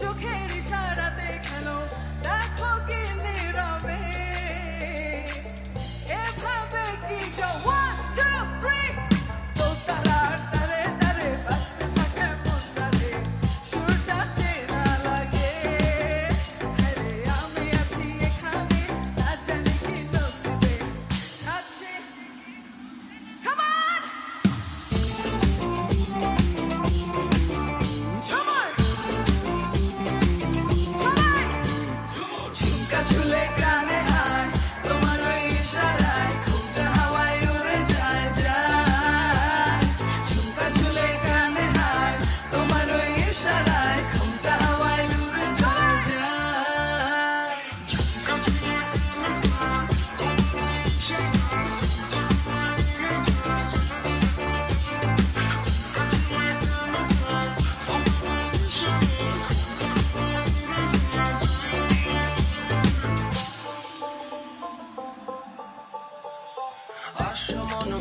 চোখের ইশারাতে Cachuleca.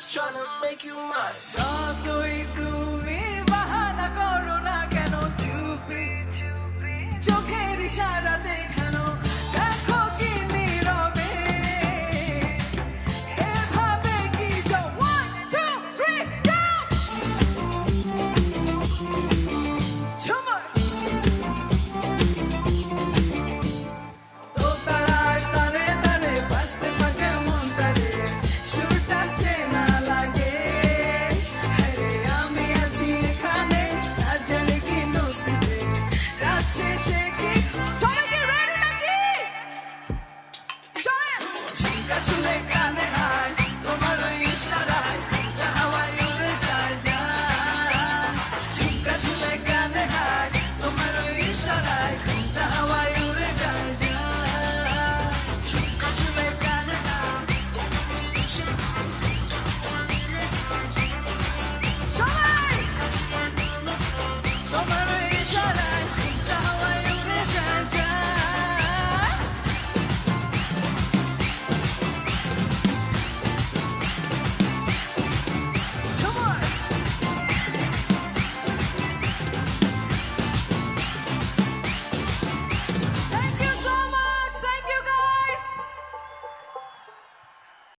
just trying to make you mine. যতই তুমি 지가 줄래 까내